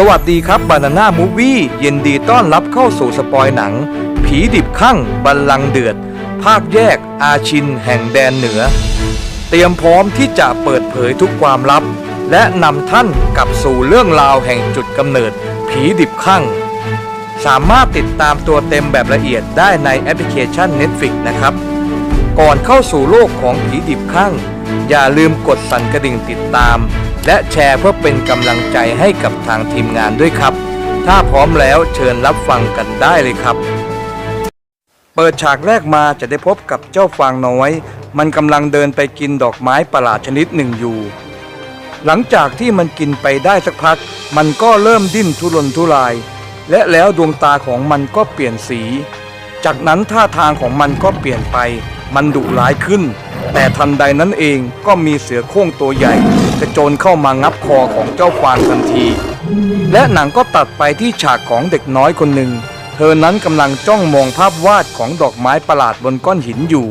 สวัสดีครับบานาน่ามูวี่ยินดีต้อนรับเข้าสู่สปอยหนัง ผีดิบข้างบัลลังก์เดือด ภาคแยกอาชินแห่งแดนเหนือ เตรียมพร้อมที่จะเปิดเผยทุกความลับ และนำท่านกลับสู่เรื่องราวแห่งจุดกำเนิด ผีดิบข้างสามารถติดตามตัวเต็มแบบละเอียดได้ในแอปพลิเคชัน Netflix นะครับ ก่อนเข้าสู่โลกของผีดิบข้างอย่าลืมกดสั่นกระดิ่งติดตาม และแชร์เพื่อเป็นกำลังใจให้กับทางทีมงานด้วยครับ ถ้าพร้อมแล้วเชิญรับฟังกันได้เลยครับ เปิดฉากแรกมาจะได้พบกับเจ้าฟางน้อย มันกำลังเดินไปกินดอกไม้ประหลาดชนิดหนึ่งอยู่ หลังจากที่มันกินไปได้สักพัก มันก็เริ่มดิ้นทุรนทุราย และแล้วดวงตาของมันก็เปลี่ยนสี จากนั้นท่าทางของมันก็เปลี่ยนไป มันดุร้ายขึ้น แต่ทันใดนั้นเองก็มีเสือโคร่งตัวใหญ่กระโจนเข้ามางับคอของเจ้าฟางทันที และหนังก็ตัดไปที่ฉากของเด็กน้อยคนหนึ่ง เธอนั้นกำลังจ้องมองภาพวาดของดอกไม้ประหลาดบนก้อนหินอยู่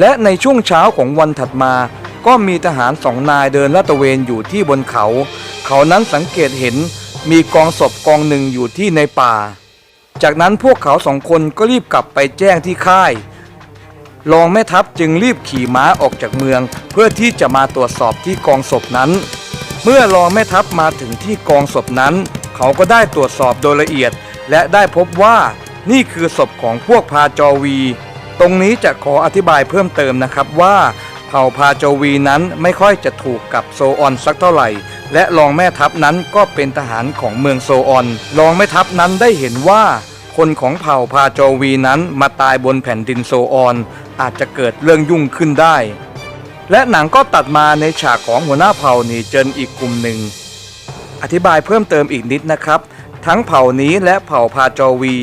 และในช่วงเช้าของวันถัดมา ก็มีทหารสองนายเดินลาดตระเวนอยู่ที่บนเขา เขานั้นสังเกตเห็นมีกองศพกองหนึ่งอยู่ที่ในป่า จากนั้นพวกเขาสองคนก็รีบกลับไปแจ้งที่ค่าย รองแม่ทัพจึงรีบขี่ม้าออกจากเมือง เพื่อที่จะมาตรวจสอบที่กองศพนั้น เมื่อรองแม่ทัพมาถึงที่กองศพนั้น เขาก็ได้ตรวจสอบโดยละเอียด และได้พบว่านี่คือศพของพวกพาจอวี ตรงนี้จะขออธิบายเพิ่มเติมนะครับว่าเผ่าพาโจวีนั้นไม่ค่อยจะถูกกับโซออนสักเท่าไหร่ และรองแม่ทัพนั้นก็เป็นทหารของเมืองโซออนรองแม่ทัพนั้นได้เห็นว่า คนของเผ่าพาโจวีนั้นมาตายบนแผ่นดินโซออน อาจจะเกิดเรื่องยุ่งขึ้นได้ และหนังก็ตัดมาในฉากของหัวหน้าเผ่านีเจนอีกกลุ่มหนึ่ง อธิบายเพิ่มเติมอีกนิดนะครับ ทั้งเผ่านี้และเผ่าพาจอวี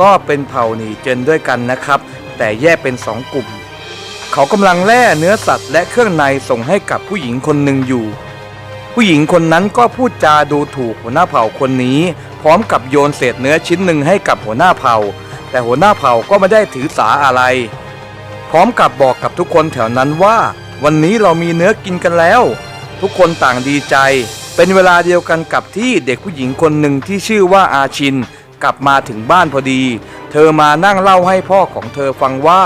ก็เป็นเผ่านีเจนด้วยกันนะครับ แต่แยกเป็นสองกลุ่ม เขากำลังแล่เนื้อสัตว์และเครื่องในส่งให้กับผู้หญิงคนหนึ่งอยู่ ผู้หญิงคนนั้นก็พูดจาดูถูกหัวหน้าเผ่าคนนี้ พร้อมกับโยนเศษเนื้อชิ้นหนึ่งให้กับหัวหน้าเผ่า แต่หัวหน้าเผ่าก็ไม่ได้ถือสาอะไร พร้อมกับบอกกับทุกคนแถวนั้นว่า วันนี้เรามีเนื้อกินกันแล้ว ทุกคนต่างดีใจ เป็นเวลาเดียวกันกับที่เด็กผู้หญิงคนหนึ่งที่ชื่อว่าอาชิน กลับมาถึงบ้านพอดี เธอมานั่งเล่าให้พ่อของเธอฟังว่า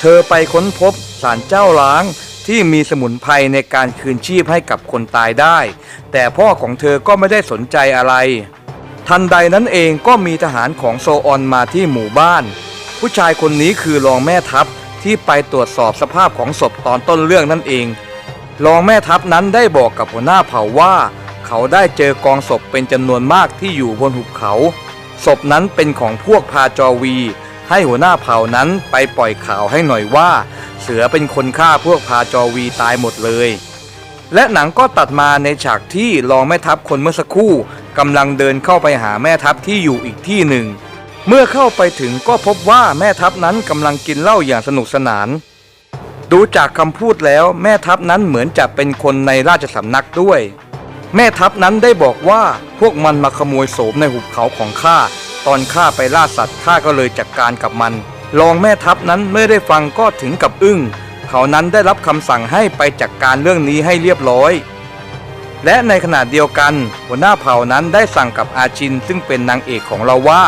เธอไปค้นพบสารเจ้าล้างที่มีสมุนไพรในการคืนชีพให้กับคนตายได้ แต่พ่อของเธอก็ไม่ได้สนใจอะไร ทันใดนั้นเองก็มีทหารของโซออนมาที่หมู่บ้าน ผู้ชายคนนี้คือรองแม่ทัพที่ไปตรวจสอบสภาพของศพตอนต้นเรื่องนั่นเอง รองแม่ทัพนั้นได้บอกกับหัวหน้าเผ่าว่า เขาได้เจอกองศพเป็นจำนวนมากที่อยู่บนหุบเขา ศพนั้นเป็นของพวกพาจอวี ให้หัวหน้าเผ่านั้นไปปล่อยข่าวให้หน่อยว่า เสือเป็นคนฆ่าพวกพาจอวีตายหมดเลย และหนังก็ตัดมาในฉากที่รองแม่ทัพคนเมื่อสักครู่ กำลังเดินเข้าไปหาแม่ทัพที่อยู่อีกที่หนึ่ง เมื่อเข้าไปถึงก็พบว่าแม่ทัพนั้นกำลังกินเหล้าอย่างสนุกสนาน ดูจากคำพูดแล้วแม่ทัพนั้นเหมือนจะเป็นคนในราชสำนักด้วย แม่ทัพนั้นได้บอกว่าพวกมันมาขโมยโสมในหุบเขาของข้าตอนข้าไปล่าสัตว์ข้าก็เลยจัดการกับมันรองแม่ทัพนั้นไม่ได้ฟังก็ถึงกับอึ้ง เขานั้นได้รับคำสั่งให้ไปจัดกการเรื่องนี้ให้เรียบร้อย และในขณะเดียวกัน หัวหน้าเผ่านั้นได้สั่งกับอาชินซึ่งเป็นนางเอกของเราว่า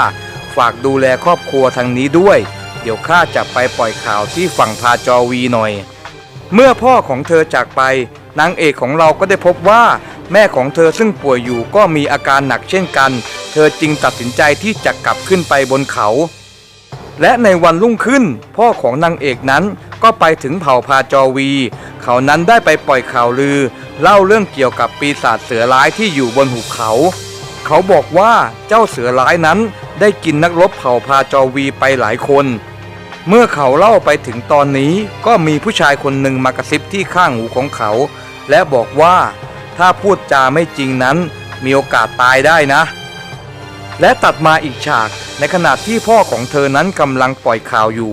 ฝากดูแลครอบครัวทางนี้ด้วย เดี๋ยวข้าจะไปปล่อยข่าวที่ฝั่งพาจอวีหน่อย เมื่อพ่อของเธอจากไป นางเอกของเราก็ได้พบว่า แม่ของเธอซึ่งป่วยอยู่ก็มีอาการหนักเช่นกัน เธอจึงตัดสินใจที่จะกลับขึ้นไปบนเขา และในวันรุ่งขึ้น พ่อของนางเอกนั้นก็ไปถึงเผ่าพาจอวี เขานั้นได้ไปปล่อยข่าวลือ เล่าเรื่องเกี่ยวกับปีศาจเสือร้ายที่อยู่บนหุบเขา เขาบอกว่าเจ้าเสือร้ายนั้นได้กินนักรบเผ่าพาจอวีไปหลายคน เมื่อเขาเล่าไปถึงตอนนี้ก็มีผู้ชายคนหนึ่งมากระซิบที่ข้างหูของเขา และบอกว่าถ้าพูดจาไม่จริงนั้นมีโอกาสตายได้นะ และตัดมาอีกฉาก ในขณะที่พ่อของเธอนั้นกำลังปล่อยข่าวอยู่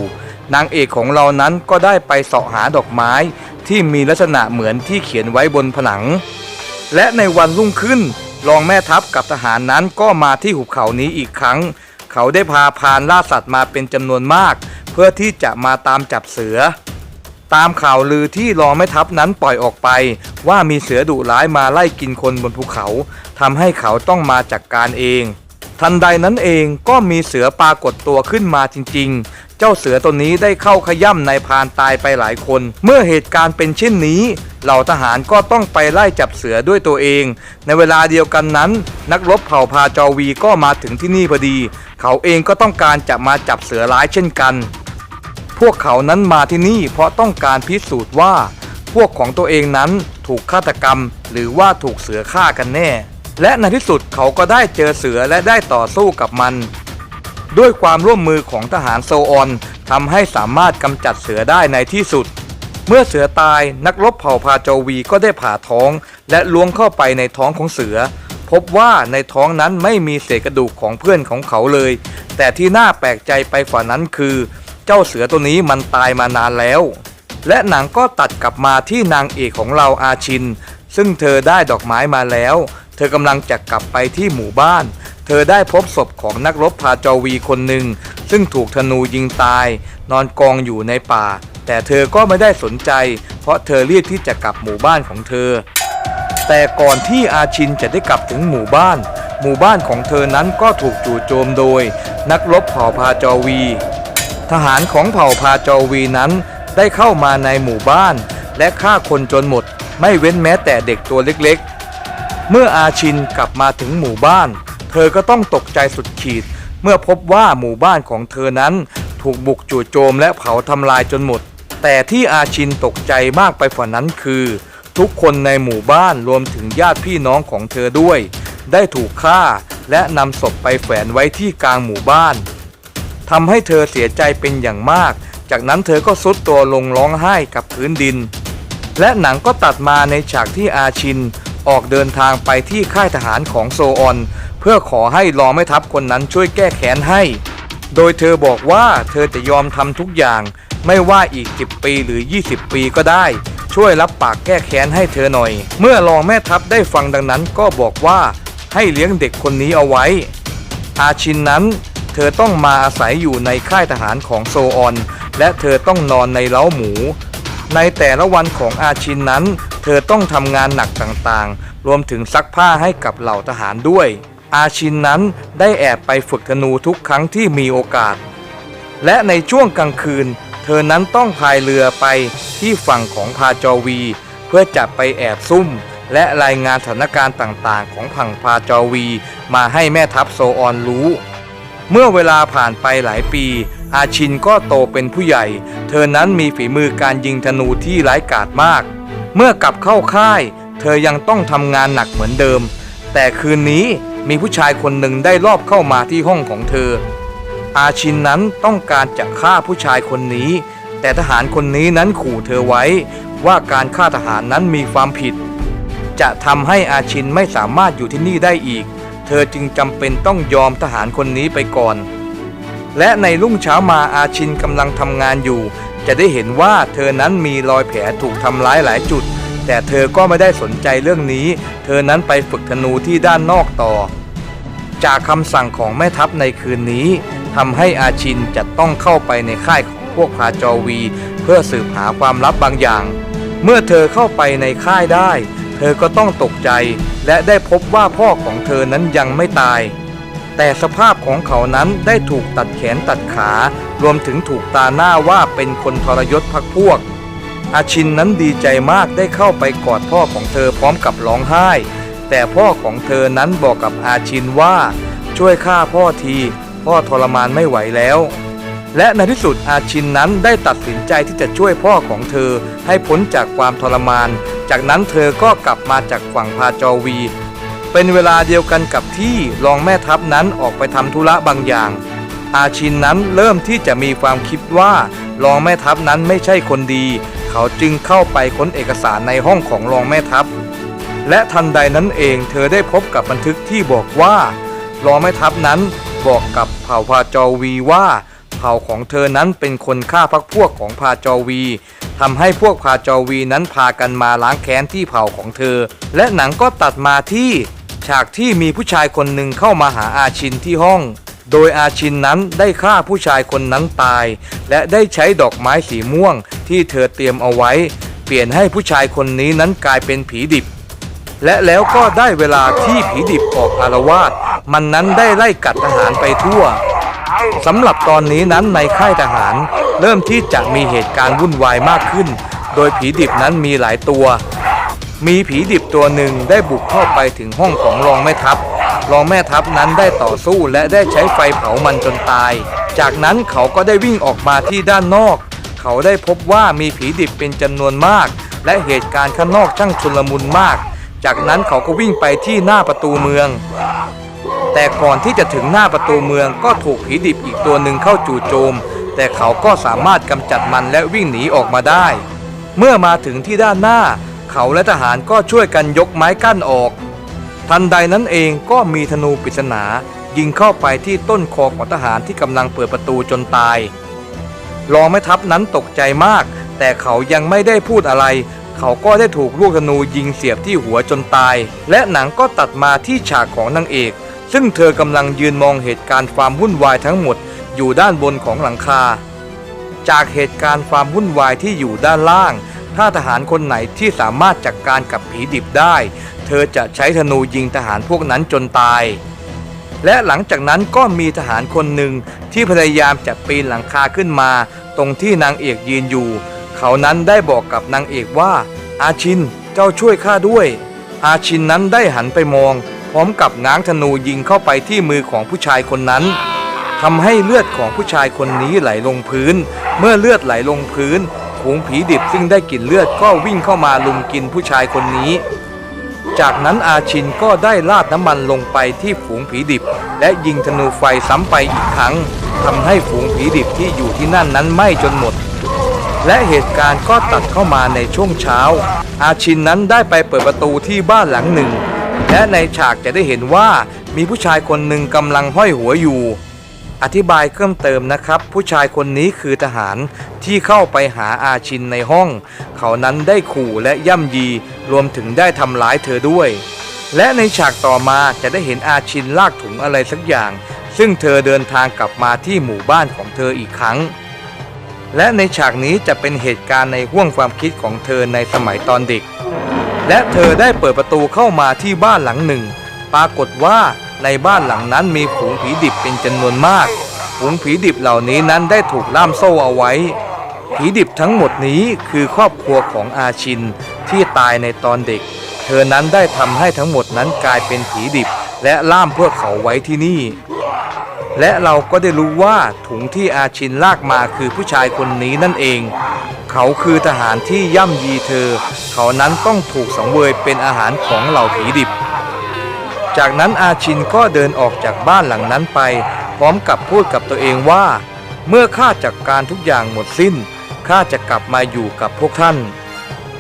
นางเอกของเรานั้นก็ได้ไปเสาะหาดอกไม้ ที่มีลักษณะเหมือนที่เขียนไว้บนผนัง และในวันรุ่งขึ้นรองแม่ทัพกับทหารนั้นก็มาที่หุบเขานี้อีกครั้ง เขาได้พาพานล่าสัตว์มาเป็นจำนวนมาก เพื่อที่จะมาตามจับเสือ ตามข่าวลือที่รองแม่ทัพนั้นปล่อยออกไป ว่ามีเสือดุร้ายมาไล่กินคนบนภูเขาทำให้เขาต้องมาจัดกการเอง ทันใดนั้นเองก็มีเสือปรากฏตัวขึ้นมาจริง ๆ เจ้าเสือตัวนี้ได้เข้าขย่ำนายพานตายไปหลายคน เมื่อเหตุการณ์เป็นเช่นนี้เหล่าทหารก็ต้องไปไล่จับเสือด้วยตัวเอง ในเวลาเดียวกันนั้น นักรบเผ่าพาจอวีก็มาถึงที่นี่พอดี เขาเองก็ต้องการจะมาจับเสือร้ายเช่นกัน พวกเขานั้นมาที่นี่เพราะต้องการพิสูจน์ว่า พวกของตัวเองนั้นถูกฆาตกรรม หรือว่าถูกเสือฆ่ากันแน่ และในที่สุดเขาก็ได้เจอเสือและได้ต่อสู้กับมัน ด้วยความร่วมมือของทหารโซออนทำให้สามารถกำจัดเสือได้ในที่สุด เมื่อเสือตายนักรบเผ่าพาโจวีก็ได้ผ่าท้อง และล้วงเข้าไปในท้องของเสือ พบว่าในท้องนั้นไม่มีเศษกระดูกของเพื่อนของเขาเลย แต่ที่น่าแปลกใจไปกว่านั้นคือ เจ้าเสือตัวนี้มันตายมานานแล้ว และหนังก็ตัดกลับมาที่นางเอกของเราอาชิน ซึ่งเธอได้ดอกไม้มาแล้ว ธอกำลังจะกลับไปที่หมู่บ้าน เธอได้พบศพของนักรบพาจวีคนหนึ่ง ซึ่งถูกธนูยิงตาย นอนกองอยู่ในป่า แต่เธอก็ไม่ได้สนใจ เพราะเธอเรียกที่จะกลับหมู่บ้านของเธอ แต่ก่อนที่อาชินจะได้กลับถึงหมู่บ้าน หมู่บ้านของเธอนั้นก็ถูกจู่โจมโดย นักรบเผ่าพาจวี ทหารของเผ่าพาจวีนั้นได้เข้ามาในหมู่บ้าน และฆ่าคนจนหมด ไม่เว้นแม้แต่เด็กตัวเล็กๆ เมื่ออาชินกลับมาถึงหมู่บ้าน เธอก็ต้องตกใจสุดขีด เมื่อพบว่าหมู่บ้านของเธอนั้น ถูกบุกจู่โจมและเผาทำลายจนหมด แต่ที่อาชินตกใจมากไปกว่านั้นคือ ทุกคนในหมู่บ้านรวมถึงญาติพี่น้องของเธอด้วย ได้ถูกฆ่าและนำศพไปแฝนไว้ที่กลางหมู่บ้านทำให้เธอเสียใจเป็นอย่างมาก จากนั้นเธอก็ซุดตัวลงร้องไห้กับพื้นดิน และหนังก็ตัดมาในฉากที่อาชิน ออกเดินทางไปที่ค่ายทหารของโซออน เพื่อขอให้รองแม่ทัพคนนั้นช่วยแก้แค้นให้ โดยเธอบอกว่าเธอจะยอมทำทุกอย่าง ไม่ว่าอีก 10 ปีหรือ 20 ปีก็ได้ ช่วยรับปากแก้แค้นให้เธอหน่อย เมื่อรองแม่ทัพได้ฟังดังนั้นก็บอกว่าให้เลี้ยงเด็กคนนี้เอาไว้ อาชินนั้นเธอต้องมาอาศัยอยู่ในค่ายทหารของโซออน และเธอต้องนอนในเล้าหมู ในแต่ละวันของอาชินนั้น เธอต้องทำงานหนักต่างๆ รวมถึงซักผ้าให้กับเหล่าทหารด้วย อาชินนั้นได้แอบไปฝึกธนูทุกครั้งที่มีโอกาส และในช่วงกลางคืน เธอนั้นต้องพายเรือไปที่ฝั่งของพาจอวี เพื่อจะไปแอบซุ่ม และรายงานสถานการณ์ต่างๆ ของผังพาจอวี มาให้แม่ทัพโซออนรู้ เมื่อเวลาผ่านไปหลายปีอาชินก็โตเป็นผู้ใหญ่ เธอนั้นมีฝีมือการยิงธนูที่ร้ายกาจมาก เมื่อกลับเข้าค่าย เธอยังต้องทำงานหนักเหมือนเดิม แต่คืนนี้มีผู้ชายคนหนึ่งได้รอบเข้ามาที่ห้องของเธอ อาชินนั้นต้องการจะฆ่าผู้ชายคนนี้ แต่ทหารคนนี้นั้นขู่เธอไว้ ว่าการฆ่าทหารนั้นมีความผิด จะทำให้อาชินไม่สามารถอยู่ที่นี่ได้อีก เธอจึงจำเป็นต้องยอมทหารคนนี้ไปก่อน และในรุ่งเช้ามาอาชินกำลังทำงานอยู่ จะได้เห็นว่าเธอนั้นมีรอยแผลถูกทำร้ายหลายจุด แต่เธอก็ไม่ได้สนใจเรื่องนี้ เธอนั้นไปฝึกธนูที่ด้านนอกต่อ จากคำสั่งของแม่ทัพในคืนนี้ทำให้อาชินจะต้องเข้าไปในค่ายของพวกพาจอวี เพื่อสืบหาความลับบางอย่าง เมื่อเธอเข้าไปในค่ายได้ เธอก็ต้องตกใจ และได้พบว่าพ่อของเธอนั้นยังไม่ตาย แต่สภาพของเขานั้นได้ถูกตัดแขนตัดขา รวมถึงถูกตาหน้าว่าเป็นคนทรยศพักพวก อาชินนั้นดีใจมากได้เข้าไปกอดพ่อของเธอพร้อมกับร้องไห้ แต่พ่อของเธอนั้นบอกกับอาชินว่า ช่วยฆ่าพ่อที พ่อทรมานไม่ไหวแล้ว และในที่สุดอาชินนั้นได้ตัดสินใจที่จะช่วยพ่อของเธอให้พ้นจากความทรมาน จากนั้นเธอก็กลับมาจากฝั่งพาจอวี เป็นเวลาเดียวกันกับที่รองแม่ทัพนั้นออกไปทำธุระบางอย่าง อาชินนั้นเริ่มที่จะมีความคิดว่ารองแม่ทัพนั้นไม่ใช่คนดี เขาจึงเข้าไปค้นเอกสารในห้องของรองแม่ทัพ และทันใดนั้นเองเธอได้พบกับบันทึกที่บอกว่ารองแม่ทัพนั้นบอกกับเผ่าพาจอวีว่า เผ่าของเธอนั้นเป็นคนฆ่าพักพวกของพาจอวีทำให้พวกพาจอวีนั้นพากันมาล้างแค้นที่เผ่าของเธอ และหนังก็ตัดมาที่ ฉากที่มีผู้ชายคนหนึ่งเข้ามาหาอาชินที่ห้อง โดยอาชินนั้นได้ฆ่าผู้ชายคนนั้นตาย และได้ใช้ดอกไม้สีม่วงที่เธอเตรียมเอาไว้ เปลี่ยนให้ผู้ชายคนนี้นั้นกลายเป็นผีดิบ และแล้วก็ได้เวลาที่ผีดิบออกอารวาสมันนั้นได้ไล่กัดทหารไปทั่วสำหรับตอนนี้นั้นในค่ายทหาร เริ่มที่จะมีเหตุการณ์วุ่นวายมากขึ้น โดยผีดิบนั้นมีหลายตัว มีผีดิบตัวหนึ่งได้บุกเข้าไปถึงห้องของรองแม่ทัพ รองแม่ทัพนั้นได้ต่อสู้และได้ใช้ไฟเผามันจนตาย จากนั้นเขาก็ได้วิ่งออกมาที่ด้านนอก เขาได้พบว่ามีผีดิบเป็นจำนวนมาก และเหตุการณ์ข้างนอกช่างชุลมุนมาก จากนั้นเขาก็วิ่งไปที่หน้าประตูเมือง แต่ก่อนที่จะถึงหน้าประตูเมืองก็ถูกผีดิบอีกตัวหนึ่งเข้าจู่โจม แต่เขาก็สามารถกำจัดมันและวิ่งหนีออกมาได้ เมื่อมาถึงที่ด้านหน้า เขาและทหารก็ช่วยกันยกไม้กั้นออก ทันใดนั้นเองก็มีธนูปริศนายิงเข้าไปที่ต้นคอของทหารที่กำลังเปิดประตูจนตาย รองแม่ทัพนั้นตกใจมาก แต่เขายังไม่ได้พูดอะไร เขาก็ได้ถูกลูกธนูยิงเสียบที่หัวจนตาย และหนังก็ตัดมาที่ฉากของนางเอก ซึ่งเธอกำลังยืนมองเหตุการณ์ความวุ่นวายทั้งหมด อยู่ด้านบนของหลังคา จากเหตุการณ์ความวุ่นวายที่อยู่ด้านล่าง ถ้าทหารคนไหนที่สามารถจัดกการกับผีดิบได้ เธอจะใช้ธนูยิงทหารพวกนั้นจนตาย และหลังจากนั้นก็มีทหารคนหนึ่งที่พยายามจะปีนหลังคาขึ้นมา ตรงที่นางเอกยืนอยู่ เขานั้นได้บอกกับนางเอกว่า อาชินเจ้าช่วยข้าด้วย อาชินนั้นได้หันไปมอง พร้อมกับง้างธนูยิงเข้าไปที่มือของผู้ชายคนนั้นทำให้เลือดของผู้ชายคนนี้ไหลลงพื้น เมื่อเลือดไหลลงพื้น ฝูงผีดิบซึ่งได้กลิ่นเลือดก็วิ่งเข้ามาลุมกินผู้ชายคนนี้ จากนั้นอาชินก็ได้ลาดน้ำมันลงไปที่ฝูงผีดิบ และยิงธนูไฟซ้ำไปอีกครั้งทำให้ฝูงผีดิบที่อยู่ที่นั่นนั้นไหม้จนหมด และเหตุการณ์ก็ตัดเข้ามาในช่วงเช้า อาชินนั้นได้ไปเปิดประตูที่บ้านหลังหนึ่ง และในฉากจะได้เห็นว่ามีผู้ชายคนหนึ่งกำลังห้อยหัวอยู่ อธิบายเพิ่มเติมนะครับ ผู้ชายคนนี้คือทหารที่เข้าไปหาอาชินในห้อง เขานั้นได้ขู่และย่ำยี รวมถึงได้ทำร้ายเธอด้วย และในฉากต่อมาจะได้เห็นอาชินลากถุงอะไรสักอย่าง ซึ่งเธอเดินทางกลับมาที่หมู่บ้านของเธออีกครั้ง และในฉากนี้จะเป็นเหตุการณ์ในห่วงความคิดของเธอในสมัยตอนเด็ก และเธอได้เปิดประตูเข้ามาที่บ้านหลังหนึ่ง ปรากฏว่า ในบ้านหลังนั้นมีฝูงผีดิบเป็นจำนวนมาก ฝูงผีดิบเหล่านี้นั้นได้ถูกล่ามโซ่เอาไว้ ผีดิบทั้งหมดนี้คือครอบครัวของอาชินที่ตายในตอนเด็ก เธอนั้นได้ทำให้ทั้งหมดนั้นกลายเป็นผีดิบ และล่ามพวกเขาไว้ที่นี่ และเราก็ได้รู้ว่าถุงที่อาชินลากมาคือผู้ชายคนนี้นั่นเอง เขาคือทหารที่ย่ำยีเธอ เขานั้นต้องถูกสังเวยเป็นอาหารของเหล่าผีดิบ จากนั้นอาชินก็เดินออกจากบ้านหลังนั้นไป พร้อมกับพูดกับตัวเองว่า เมื่อข้าจัดกการทุกอย่างหมดสิ้นข้าจะกลับมาอยู่กับพวกท่าน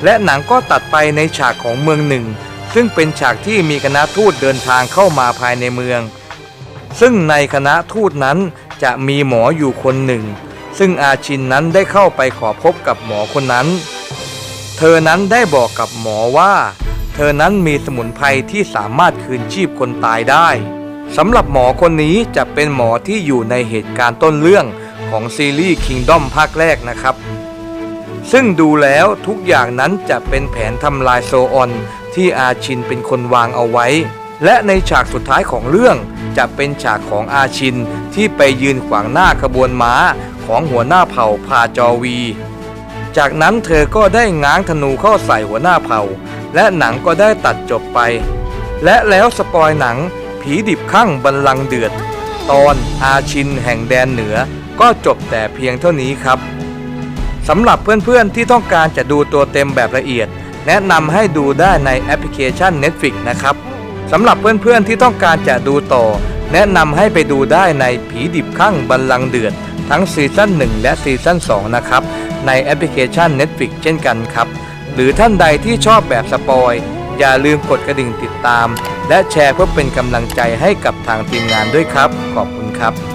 และหนังก็ตัดไปในฉากของเมืองหนึ่ง ซึ่งเป็นฉากที่มีคณะทูตเดินทางเข้ามาภายในเมือง ซึ่งในคณะทูตนั้นจะมีหมออยู่คนหนึ่ง ซึ่งอาชินนั้นได้เข้าไปขอพบกับหมอคนนั้น เธอนั้นได้บอกกับหมอว่า เธอนั้นมีสมุนไพรที่สามารถคืนชีพคนตายได้สำหรับหมอคนนี้จะเป็นหมอที่อยู่ในเหตุการณ์ต้นเรื่องของซีรีส์ Kingdom ภาคแรกนะครับ ซึ่งดูแล้วทุกอย่างนั้นจะเป็นแผนทำลายโซออน ที่อาชินเป็นคนวางเอาไว้ และในฉากสุดท้ายของเรื่อง จะเป็นฉากของอาชินที่ไปยืนขวางหน้าขบวนม้าของหัวหน้าเผ่าพาจอวี จากนั้นเธอก็ได้ง้างธนูเข้าใส่หัวหน้าเผ่า และหนังก็ได้ตัดจบไป และแล้วสปอยหนัง ผีดิบข้างบัลลังเดือด ตอนอาชินแห่งแดนเหนือก็จบแต่เพียงเท่านี้ครับสำหรับเพื่อนๆที่ต้องการจะดูตัวเต็มแบบละเอียด แนะนำให้ดูได้ในแอปพลิเคชัน Netflix นะครับสำหรับเพื่อนๆที่ต้องการจะดูต่อ แนะนำให้ไปดูได้ในผีดิบข้างบัลลังเดือด ทั้งซีซั่น1และซีซั่น2นะครับ ในแอปพลิเคชัน Netflix เช่นกันครับ หรือท่านใดที่ชอบแบบสปอย อย่าลืมกดกระดิ่งติดตาม และแชร์เพื่อเป็นกำลังใจให้กับทางทีมงานด้วยครับ ขอบคุณครับ